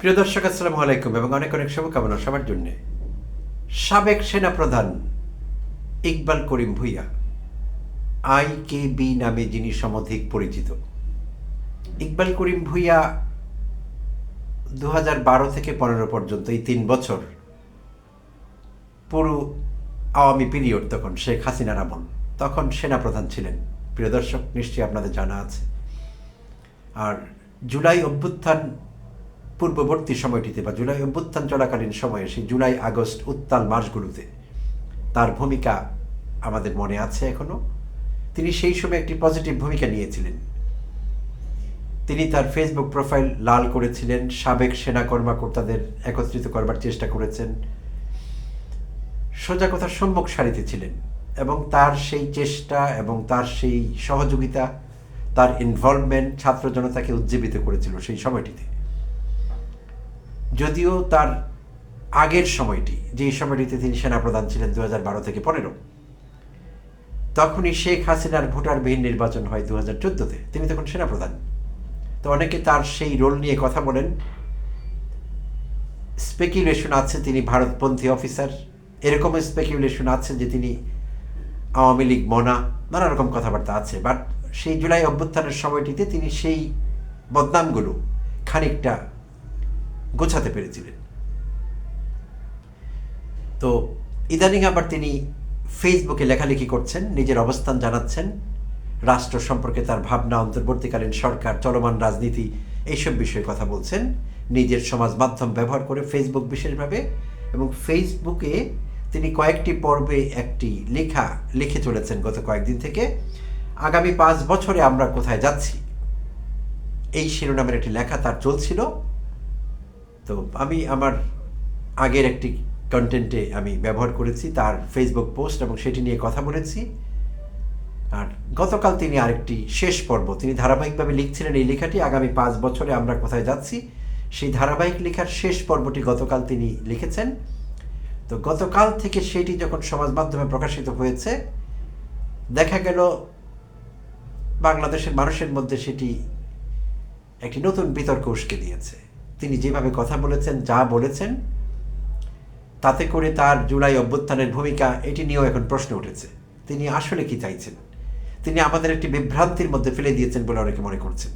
প্রিয় দর্শক, আসসালামু আলাইকুম এবং অনেক অনেক শুভকামনা সবার জন্যে। সাবেক সেনাপ্রধান Iqbal Karim Bhuiyan, I K B নামে যিনি সমধিক পরিচিত। ইকবাল করিম ভুইয়া দু বারো থেকে পনেরো পর্যন্ত এই তিন বছর পুরো আওয়ামী পিরিয়ড তখন শেখ হাসিনার আমল। তখন সেনাপ্রধান ছিলেন। প্রিয় দর্শক, নিশ্চয়ই আপনাদের জানা আছে। আর জুলাই অভ্যুত্থান পূর্ববর্তী সময়টিতে বা জুলাই অভ্যুত্থান চলাকালীন সময়ে সেই জুলাই, আগস্ট উত্তাল মাসগুলোতে তার ভূমিকা আমাদের মনে আছে এখনও। তিনি সেই সময় একটি পজিটিভ ভূমিকা নিয়েছিলেন। তিনি তার ফেসবুক প্রোফাইল লাল করেছিলেন, সাবেক সেনা কর্মকর্তাদের একত্রিত করবার চেষ্টা করেছেন, সোজা কথা সম্মুখ সারিতে ছিলেন এবং তার সেই চেষ্টা এবং তার সেই সহযোগিতা, তার ইনভলভমেন্ট ছাত্র জনতাকে উজ্জীবিত করেছিল সেই সময়টিতে। যদিও তার আগের সময়টি, যেই সময়টিতে তিনি সেনাপ্রধান ছিলেন দু বারো থেকে পনেরো, তখনই শেখ হাসিনার ভোটারবিহীন নির্বাচন হয় দু হাজার চোদ্দোতে। তিনি তখন সেনাপ্রধান। তো অনেকে তার সেই রোল নিয়ে কথা বলেন। স্পেকুলেশন আছে, তিনি ভারতপন্থী অফিসার। এরকম স্পেকুলেশন আছে যে তিনি আওয়ামী লীগ মনা, নানা রকম কথাবার্তা আছে। বাট সেই জুলাই অভ্যুত্থানের সময়টিতে তিনি সেই বদনামগুলো খানিকটা গোছাতে পেরেছিলেন। তো ইদানিং আবার তিনি ফেসবুকে লেখালেখি করছেন, নিজের অবস্থান জানাচ্ছেন, রাষ্ট্র সম্পর্কে তার ভাবনা, অন্তর্বর্তীকালীন সরকার, চলমান রাজনীতি, এইসব বিষয়ে কথা বলছেন। নিজের সমাজ মাধ্যম ব্যবহার করে ফেসবুক বিশেষভাবে এবং ফেসবুকে তিনি কয়েকটি পর্বে একটি লেখা লিখে চলেছেন গত কয়েকদিন থেকে। আগামী পাঁচ বছরে আমরা কোথায় যাচ্ছি, এই শিরোনামের একটি লেখা তার চলছিল। তো আমি আমার আগের একটি কন্টেন্টে আমি ব্যবহার করেছি, তার ফেসবুক পোস্ট এবং সেটি নিয়ে কথা বলেছি। আর গতকাল তিনি আরেকটি শেষ পর্ব, তিনি ধারাবাহিকভাবে লিখছিলেন এই লেখাটি, আগামী পাঁচ বছরে আমরা কোথায় যাচ্ছি, সেই ধারাবাহিক লেখার শেষ পর্বটি গতকাল তিনি লিখেছেন। তো গতকাল থেকে সেটি যখন সমাজ মাধ্যমে প্রকাশিত হয়েছে, দেখা গেল বাংলাদেশের মানুষের মধ্যে সেটি একটি নতুন বিতর্ক উস্কে দিয়েছে। তিনি যেভাবে কথা বলেছেন, যা বলেছেন, তাতে করে তার জুলাই অভ্যুত্থানের ভূমিকা, এটি নিয়েও এখন প্রশ্ন উঠেছে। তিনি আসলে কি চাইছেন? তিনি আমাদের একটি বিভ্রান্তির মধ্যে ফেলে দিয়েছেন বলে অনেকে মনে করছেন।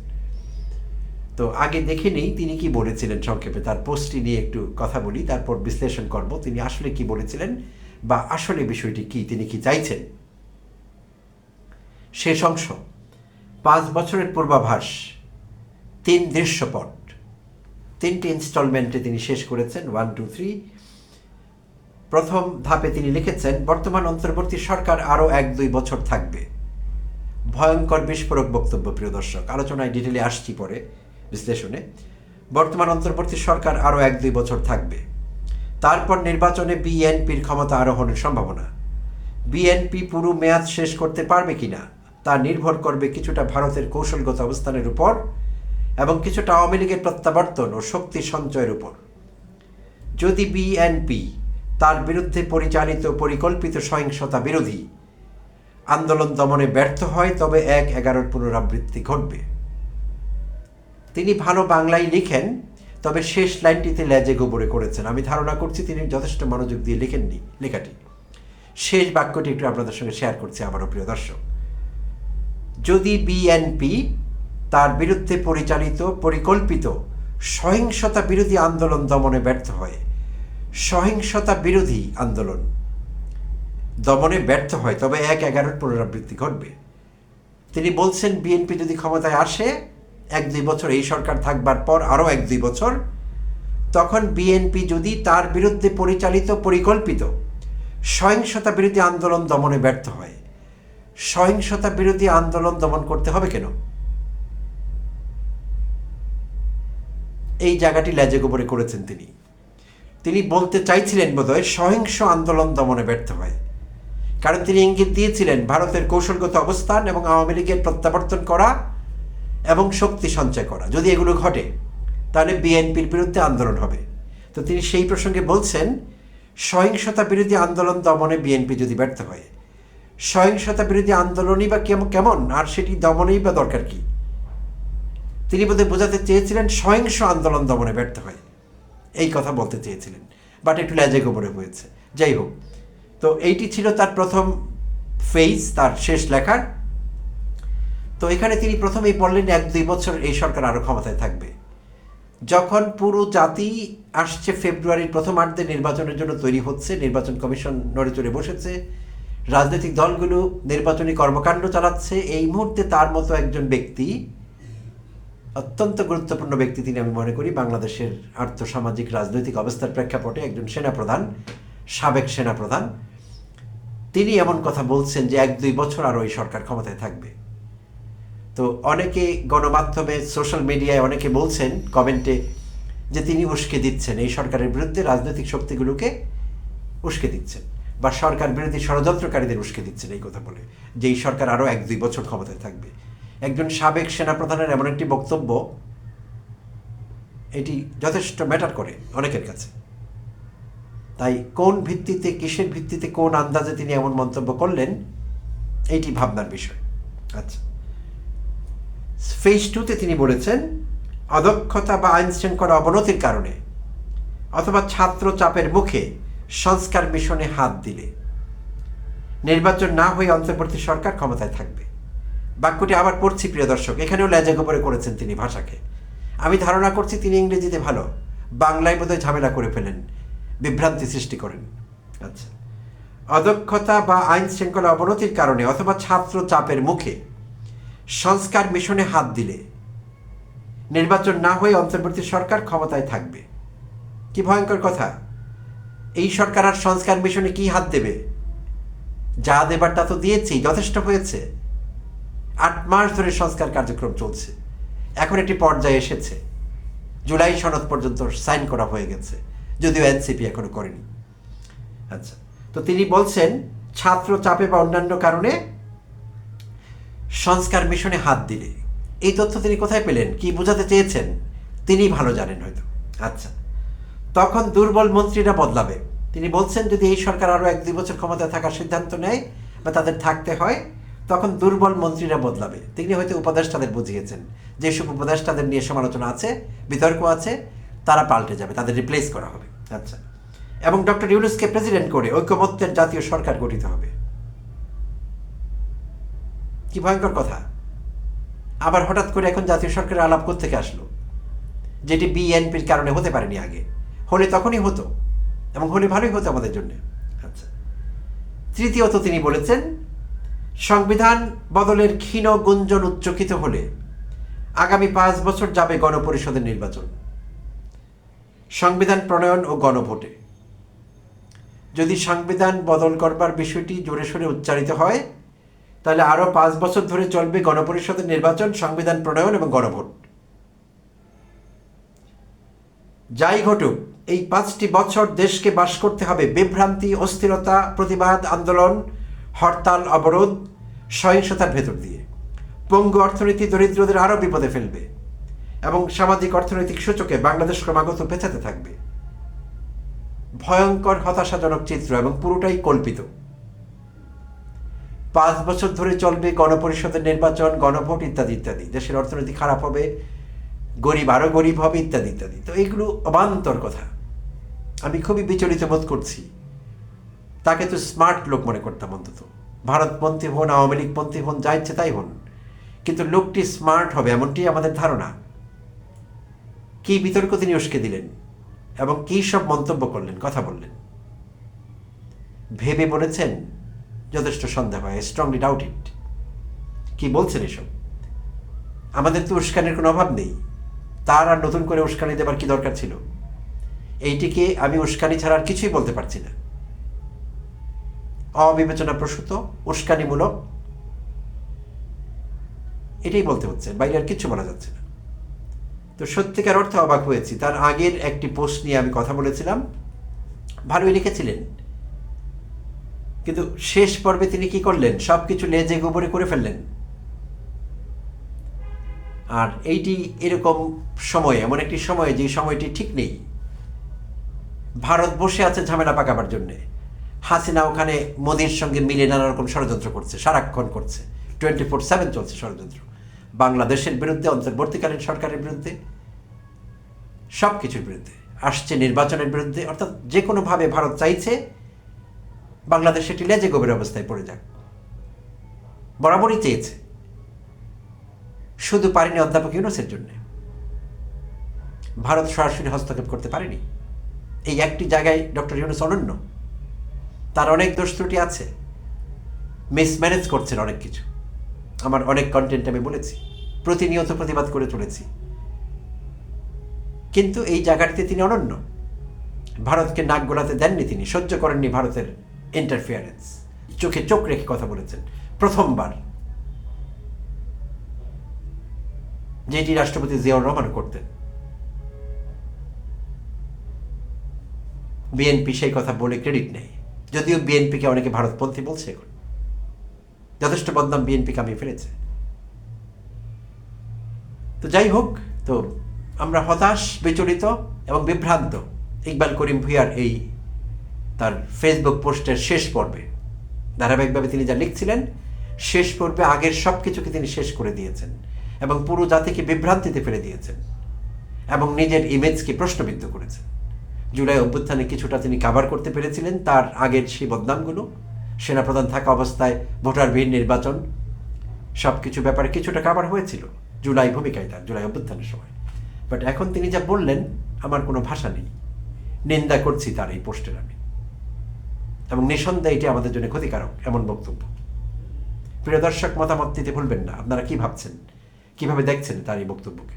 তো আগে দেখে নেই তিনি কি বলেছিলেন সংক্ষেপে, তার পোস্টটি নিয়ে একটু কথা বলি, তারপর বিশ্লেষণ করব তিনি আসলে কি বলেছিলেন বা আসলে বিষয়টি কি, তিনি কি চাইছেন। শেষ অংশ, পাঁচ বছরের পূর্বাভাস, তিন দৃশ্যপট তিনটি ইনস্টলমেন্টে তিনি শেষ করেছেন ওয়ান টু থ্রি প্রথম ধাপে তিনি লিখেছেন, বর্তমান অন্তর্বর্তী সরকার আরও এক, দুই বছর থাকবে। ভয়ঙ্কর বিস্ফোরক বক্তব্য, প্রিয় দর্শক। আলোচনায় ডিটেলে আসছি পরে, বিশ্লেষণে। বর্তমান অন্তর্বর্তী সরকার আরও এক, দুই বছর থাকবে। তারপর নির্বাচনে বিএনপির ক্ষমতা আরোহণের সম্ভাবনা। বিএনপি পুরো মেয়াদ শেষ করতে পারবে কিনা, তা নির্ভর করবে কিছুটা ভারতের কৌশলগত অবস্থানের উপর। এবং কিছুটা আওয়ামী লীগের প্রত্যাবর্তন ও শক্তি সঞ্চয়ের উপর। যদি বিএনপি তার বিরুদ্ধে পরিচালিত পরিকল্পিত সহিংসতা বিরোধী আন্দোলন দমনে ব্যর্থ হয়, তবে এক এগারোর পুনরাবৃত্তি ঘটবে। তিনি ভালো বাংলায় লিখেন, তবে শেষ লাইনটিতে লেজে গোবরে করেছেন। আমি ধারণা করছি তিনি যথেষ্ট মনোযোগ দিয়ে লিখেননি, লেখাটি। শেষ বাক্যটি একটু আপনাদের সঙ্গে শেয়ার করছি আমারও প্রিয় দর্শক। যদি বিএনপি তার বিরুদ্ধে পরিচালিত, পরিকল্পিত সহিংসতা বিরোধী আন্দোলন দমনে ব্যর্থ হয়। সহিংসতা বিরোধী আন্দোলন দমনে ব্যর্থ হয়, তবে এক এগারোর পুনরাবৃত্তি ঘটবে। তিনি বলছেন, বিএনপি যদি ক্ষমতায় আসে, এক দুই বছর এই সরকার থাকবার পর আরও এক দুই বছর, তখন বিএনপি যদি তার বিরুদ্ধে পরিচালিত, পরিকল্পিত সহিংসতা বিরোধী আন্দোলন দমনে ব্যর্থ হয়। সহিংসতা বিরোধী আন্দোলন দমন করতে হবে কেন? এই জায়গাটি লেজে গোবরে করেছেন তিনি। তিনি বলতে চাইছিলেন বোধহয় সহিংস আন্দোলন দমনে ব্যর্থ হয়। কারণ তিনি ইঙ্গিত দিয়েছিলেন ভারতের কৌশলগত অবস্থান এবং আওয়ামী লীগের প্রত্যাবর্তন করা এবং শক্তি সঞ্চয় করা। যদি এগুলো ঘটে, তাহলে বিএনপির বিরুদ্ধে আন্দোলন হবে। তো তিনি সেই প্রসঙ্গে বলছেন, সহিংসতা বিরোধী আন্দোলন দমনে বিএনপি যদি ব্যর্থ হয়, সহিংসতা বিরোধী আন্দোলনই বা কেমন কেমন? আর সেটি দমনেই বা দরকার কি? তিনি বোধহয় বোঝাতে চেয়েছিলেন সহিংস আন্দোলন দমনে ব্যর্থ হয়। এই কথা বলতে চেয়েছিলেন। বাট একটু ল্যাজে গোবরে হয়েছে। যাই হোক, তো এইটি ছিল তার প্রথম ফেজ তার শেষ লেখার। তো এখানে তিনি প্রথমেই বললেন, এক দুই বছর এই সরকার আরও ক্ষমতায় থাকবে। যখন পুরো জাতি আসছে, ফেব্রুয়ারির প্রথমার্ধে নির্বাচনের জন্য তৈরি হচ্ছে, নির্বাচন কমিশন নড়ে চড়ে বসেছে। রাজনৈতিক দলগুলো নির্বাচনী কর্মকাণ্ড চালাচ্ছে। এই মুহূর্তে তার মতো একজন ব্যক্তি অত্যন্ত গুরুত্বপূর্ণ ব্যক্তি তিনি আমি মনে করি বাংলাদেশের আর্থসামাজিক রাজনৈতিক অবস্থার প্রেক্ষাপটে একজন সেনাপ্রধান, সাবেক সেনাপ্রধান। তিনি এমন কথা বলছেন যে এক দুই বছর আর ওই সরকার ক্ষমতায় থাকবে। তো অনেকে গণমাধ্যমে, সোশ্যাল মিডিয়ায় অনেকে বলছেন, কমেন্টে যে তিনি উস্কে দিচ্ছেন। এই সরকারের বিরুদ্ধে রাজনৈতিক শক্তিগুলোকে উস্কে দিচ্ছেন বা সরকার বিরোধী ষড়যন্ত্রকারীদের উস্কে দিচ্ছেন এই কথা বলে, যে এই সরকার আরও এক দুই বছর ক্ষমতায় থাকবে। একজন সাবেক সেনাপ্রধানের এমন একটি বক্তব্য, এটি যথেষ্ট ম্যাটার করে অনেকের কাছে। তাই কোন ভিত্তিতে, কিসের ভিত্তিতে, কোন আন্দাজে তিনি এমন মন্তব্য করলেন, এইটি ভাবনার বিষয়। আচ্ছা। ফেজ টুতে তিনি বলেছেন, অদক্ষতা বা আইন শৃঙ্খলা অবনতির কারণে অথবা ছাত্র চাপের মুখে সংস্কার মিশনে হাত দিলে, নির্বাচন না হয়ে অন্তর্বর্তী সরকার ক্ষমতায় থাকবে। বাক্যটি আবার পড়ছি, প্রিয় দর্শক। এখানেও লেজা গোবরে করেছেন তিনি ভাষাকে। আমি ধারণা করছি তিনি ইংরেজিতে ভালো। বাংলায় বোধহয় ঝামেলা করে ফেলেন। বিভ্রান্তি সৃষ্টি করেন। আচ্ছা। অদক্ষতা বা আইন শৃঙ্খলা অবনতির কারণে অথবা ছাত্র চাপের মুখে সংস্কার মিশনে হাত দিলে নির্বাচন না হয়ে অন্তর্বর্তী সরকার ক্ষমতায় থাকবে। কি ভয়ঙ্কর কথা। এই সরকার আর সংস্কার মিশনে কি হাত দেবে? যা দেবার তা তো দিয়েছি, যথেষ্ট হয়েছে। আট মাস ধরে সংস্কার কার্যক্রম চলছে। এখন একটি পর্যায়ে এসেছে। জুলাই সনদ পর্যন্ত সাইন করা হয়ে গেছে, যদিও এনসিপি এখনও করেনি। আচ্ছা তো তিনি বলছেন, ছাত্র চাপে বা অন্যান্য কারণে সংস্কার মিশনে হাত দিলে। এই তথ্য তিনি কোথায় পেলেন? কি বোঝাতে চেয়েছেন? তিনি ভালো জানেন হয়তো। আচ্ছা তখন দুর্বল মন্ত্রীরা বদলাবে। তিনি বলছেন, যদি এই সরকার আরও এক দুই বছর ক্ষমতায় থাকার সিদ্ধান্ত নেয় বা তাদের থাকতে হয় তখন দুর্বল মন্ত্রীরা বদলাবে। তিনি হয়তো উপদেষ্টাদের বুঝিয়েছেন। যেসব উপদেষ্টাদের নিয়ে সমালোচনা আছে, বিতর্ক আছে, তারা পাল্টে যাবে, তাদের রিপ্লেস করা হবে। আচ্ছা। এবং ডক্টর ইউনুসকে প্রেসিডেন্ট করে ঐক্যমত্যের জাতীয় সরকার গঠিত হবে। কি ভয়ঙ্কর কথা। আবার হঠাৎ করে এখন জাতীয় সরকারের আলাপ থেকে আসলো? যেটি বিএনপির কারণে হতে পারেনি আগে। হলে তখনই হতো। এবং হলে ভালোই হতো আমাদের জন্য। আচ্ছা। তৃতীয়ত তিনি বলেছেন সংবিধান বদলের ক্ষীণ গুঞ্জন উচ্চকিত হলে আগামী পাঁচ বছর যাবে গণপরিষদের নির্বাচন। সংবিধান প্রণয়ন ও গণভোটে। যদি সংবিধান বদল করবার বিষয়টি জোরে সোরে উচ্চারিত হয়, তাহলে আরও পাঁচ বছর ধরে চলবে গণপরিষদের নির্বাচন, সংবিধান প্রণয়ন এবং গণভোট। যাই ঘটুক, এই পাঁচটি বছর দেশকে বাস করতে হবে বিভ্রান্তি, অস্থিরতা, প্রতিবাদ, আন্দোলন, হরতাল, অবরোধ সহিংসতার ভেতর দিয়ে। পঙ্গু অর্থনীতি দরিদ্রদের আরও বিপদে ফেলবে এবং সামাজিক অর্থনৈতিক সূচকে বাংলাদেশ ক্রমাগত পেছাতে থাকবে। ভয়ঙ্কর, হতাশাজনক চিত্র এবং পুরোটাই কল্পিত। পাঁচ বছর ধরে চলবে গণপরিষদের নির্বাচন, গণভোট ইত্যাদি ইত্যাদি। দেশের অর্থনীতি খারাপ হবে, গরিব আরও গরিব হবে, ইত্যাদি ইত্যাদি। তো এগুলো অবান্তর কথা। আমি খুবই বিচলিত বোধ করছি। তাকে তো স্মার্ট লোক মনে করতাম অন্তত। ভারতপন্থী হন, আওয়ামী লীগপন্থী হন, যা ইচ্ছে তাই হন। কিন্তু লোকটি স্মার্ট হবে এমনটি আমাদের ধারণা। কি বিতর্ক তিনি উস্কে দিলেন এবং কী সব মন্তব্য করলেন, কথা বললেন। ভেবে বলেছেন, যথেষ্ট সন্দেহ হয় স্ট্রংলি ডাউট ইট কি বলছেন এসব? আমাদের তো উস্কানির কোনো অভাব নেই। তার আর নতুন করে উস্কানি দেবার কি দরকার ছিল? এইটিকে আমি উস্কানি ছাড়া আর কিছুই বলতে পারছি না। অবিবেচনা প্রসূত, উস্কানিমূলক। এটাই বলতে হচ্ছে, বাইরে আর কিছু বলা যাচ্ছে না। তো সত্যিকার অর্থে অবাক হয়েছি, তার আগের একটি পোস্ট নিয়ে আমি কথা বলেছিলাম। ভালোই লিখেছিলেন। কিন্তু শেষ পর্বে তিনি কি করলেন? সব কিছু লেজে গোবরে করে ফেললেন। আর এইটি এরকম সময়, এমন একটি সময় যে সময়টি ঠিক নেই। ভারত বসে আছে ঝামেলা পাকাবার জন্যে। হাসিনা ওখানে মোদির সঙ্গে মিলে নানা রকম ষড়যন্ত্র করছে, সারাক্ষণ করছে। টোয়েন্টি ফোর সেভেন চলছে ষড়যন্ত্র। বাংলাদেশের বিরুদ্ধে, অন্তর্বর্তীকালীন সরকারের বিরুদ্ধে সব কিছুর বিরুদ্ধে। আসছে নির্বাচনের বিরুদ্ধে, অর্থাৎ যে কোনোভাবে ভারত চাইছে, বাংলাদেশ সেটি লেজে গভীর অবস্থায় পড়ে যাক। বরাবরই চেয়েছে। শুধু পারেনি অধ্যাপক ইউনুসের জন্যে। ভারত সরাসরি হস্তক্ষেপ করতে পারেনি। এই একটি জায়গায় ডক্টর ইউনুস অনন্য। তার অনেক দোষ ত্রুটি আছে। মিসম্যানেজ করছেন অনেক কিছু। আমার অনেক কন্টেন্ট আমি বলেছি। প্রতিনিয়ত প্রতিবাদ করে চলেছি। কিন্তু এই জায়গাটিতে তিনি অনন্য। ভারতকে নাক গোলাতে দেননি তিনি, সহ্য করেননি ভারতের ইন্টারফিয়ারেন্স চোখে চোখ রেখে কথা বলেছেন। প্রথমবার। যেটি রাষ্ট্রপতি জিয়াউর রহমান করতেন। বিএনপি সেই কথা বলে ক্রেডিট নেই যদিও বিএনপিকে অনেকে ভারতপন্থী বলছে এখন। যথেষ্ট বদনাম বিএনপি কামিয়ে ফেলেছে। তো যাই হোক, তো আমরা হতাশ, বিচলিত এবং বিভ্রান্ত। ইকবাল করিম ভুইয়ার এই তার ফেসবুক পোস্টের শেষ পর্বে। ধারাবাহিকভাবে তিনি যা লিখছিলেন, শেষ পর্বে আগের সব কিছুকে তিনি শেষ করে দিয়েছেন এবং পুরো জাতিকে বিভ্রান্তিতে ফেলে দিয়েছেন এবং নিজের ইমেজকে প্রশ্নবিদ্ধ করেছেন। জুলাই অভ্যুত্থানে কিছুটা তিনি কাভার করতে পেরেছিলেন, তার আগের সেই বদনামগুলো, সেনাপ্রধান থাকা অবস্থায় ভোটারবিহীন নির্বাচন সব কিছু ব্যাপারে কিছুটা কাভার হয়েছিল, জুলাই ভূমিকায় তার, জুলাই অভ্যুত্থানের সময়। বাট এখন তিনি যা বললেন, আমার কোনো ভাষা নেই। নিন্দা করছি তার এই পোস্টের আমি। এবং নিঃসন্দেহে এটি আমাদের জন্য ক্ষতিকারক, এমন বক্তব্য। প্রিয় দর্শক, মতামত দিতে ভুলবেন না। আপনারা কি ভাবছেন? কীভাবে দেখছেন তার এই বক্তব্যকে?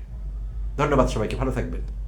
ধন্যবাদ সবাইকে, ভালো থাকবেন।